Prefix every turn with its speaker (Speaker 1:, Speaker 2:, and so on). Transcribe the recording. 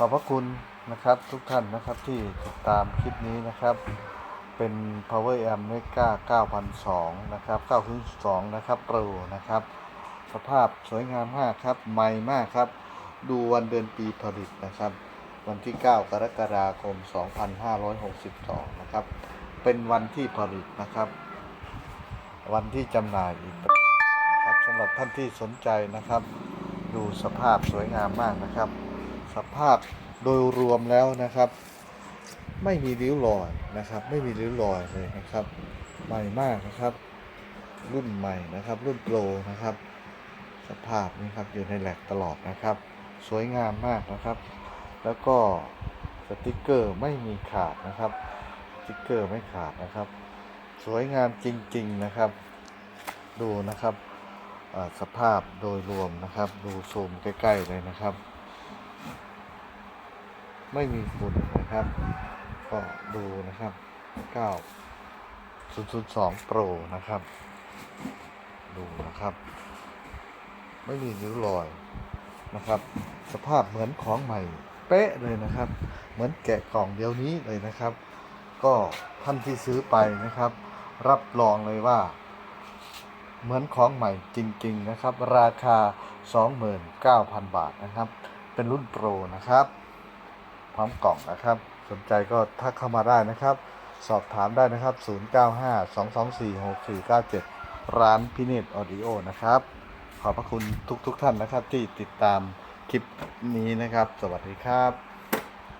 Speaker 1: ขอบพระคุณนะครับทุกท่านนะครับที่ติดตามคลิปนี้นะครับ เป็น Power Amp Mega 9002 นะครับ 902 นะครับโปรนะครับ สภาพสวยงามมากครับ ใหม่มากครับ ดูวันเดือนปีผลิตนะครับ วันที่ 9 กรกฎาคม 2562 นะครับ เป็นวันที่ผลิตนะครับ วันที่จำหน่ายอีกนะครับสำหรับท่านที่สนใจนะครับ ดูสภาพสวยงามมากนะครับ สภาพโดยรวมแล้วนะครับ ไม่มีริ้วรอยนะครับ ไม่มีริ้วรอยเลยนะครับ ใหม่มากนะครับ รุ่นใหม่นะครับ รุ่นโปรนะครับ สภาพนี้ครับอยู่ในแหลกตลอดนะครับ สวยงามมากนะครับ แล้วก็สติกเกอร์ไม่มีขาดนะครับสติกเกอร์ไม่ขาดนะครับ สวยงามจริง ๆนะครับ ดูนะครับสภาพโดยรวมนะครับ ดูซูมใกล้ ๆ เลยนะครับ ไม่มีฝุ่นนะครับ ก็ดูนะครับ 9 002 Pro นะครับ ดูนะครับ ไม่มีริ้วรอยนะครับ สภาพเหมือนของใหม่ เป๊ะเลยนะครับ เหมือนแกะกล่องเดียวนี้เลยนะครับ ก็ท่านที่ซื้อไปนะครับ รับรองเลยว่า เหมือนของใหม่จริง ๆ นะครับ ราคา 29,000 บาทนะครับ เป็นรุ่นโปรนะครับ ร้อมกล่องนะครับ สนใจก็ทักเข้ามาได้นะครับ สอบถามได้นะครับ 0952246497 ร้านพิเนตออดิโอนะครับ ขอบพระคุณทุกๆทท่านนะครับที่ติดตามคลิปนี้นะครับ สวัสดีครับ